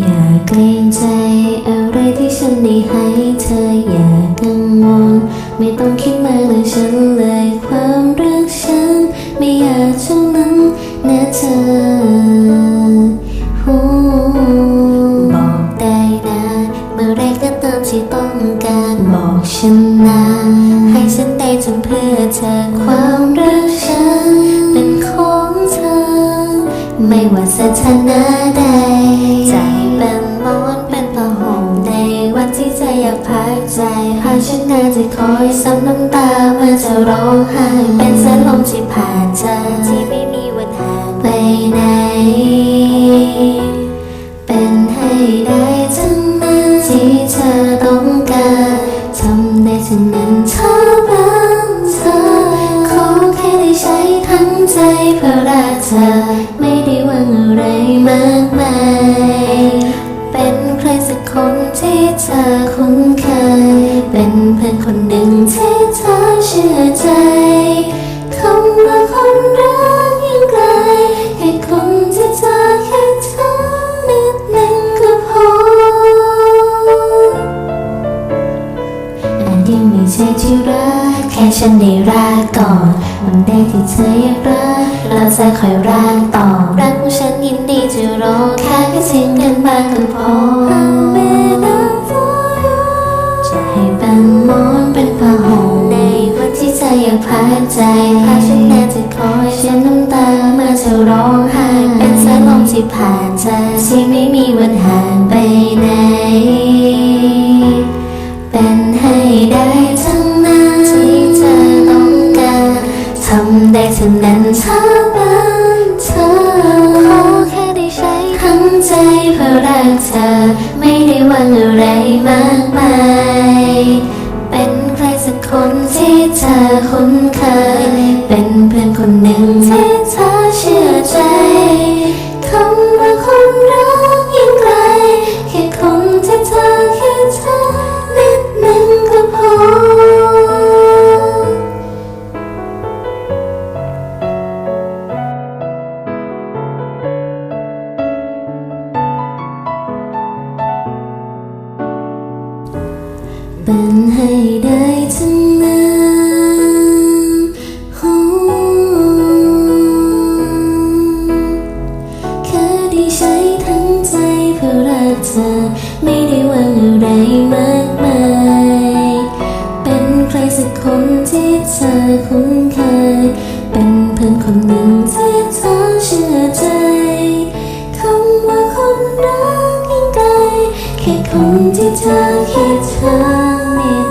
อย่าเกรงใจอะไรที่ฉันได้ให้เธออย่ากังวลไม่ต้องคิดมากเลยฉันเลยความรักฉัน ไม่อยากช่วงนั้นนะเธอบอกได้นะเมื่อไรก็ตามที่ต้องการบอกฉันนะให้ฉันได้ทำเพื่อเธอความรักฉันเป็นของเธอ ไม่ว่าสถานะใด ใจหากฉันน่าจะคอยซ้ำน้ำตาเมื่อเธอร้องไห้เป็นแสายลมที่ผ่านเธอที่ไม่มีวันหางไปไหน เป็นให้ได้ทั้งนั้นที่เธอต้องการทำได้ทั้งนั้นเท่านั้นเธอขอแค่ได้ใช้ทั้งใจเพื่อรักเธอไม่ได้หวังอะไรมากมาย เป็นใครสักคนที่เธอคุ้นเคย เพื่อนคนหนึ่งที่เธอเชื่อใจคำว่าคนรักยิ่งไกลแค่คนที่เธอแค่เธอนิดหนึ่งก็พออาจยังไม่ใช่ที่รักแค่ฉันได้รักก่อนวันใดที่เธออยากรักเราจะคอยรักต่อรักของฉันยินดีจะรอแค่แค่ทิ้งกันบ้างก็พอ ผ่านเธอที่ไม่มีวันห่างไปไหน เป็นให้ได้ทั้งนั้นที่เธอต้องการทำได้ทั้งนั้นเท่านั้นเธอขอแค่ได้ใช้ทั้งใจเพื่อรักเธอไม่ได้หวังอะไรมากมาย เป็นใครสักคนที่เธอคุ้นเคย เป็นเพื่อนคนหนึ่งที่เธอเชื่อใจ เป็นให้ได้ทั้งนั้นฮู้แค่ได้ใช้ทั้งใจเพื่อรักเธอ ไม่ได้หวังอะไรมากมาย เป็นใครสักคนที่เธอคุ้นเคย แค่คนที่เธอคิดเธอม่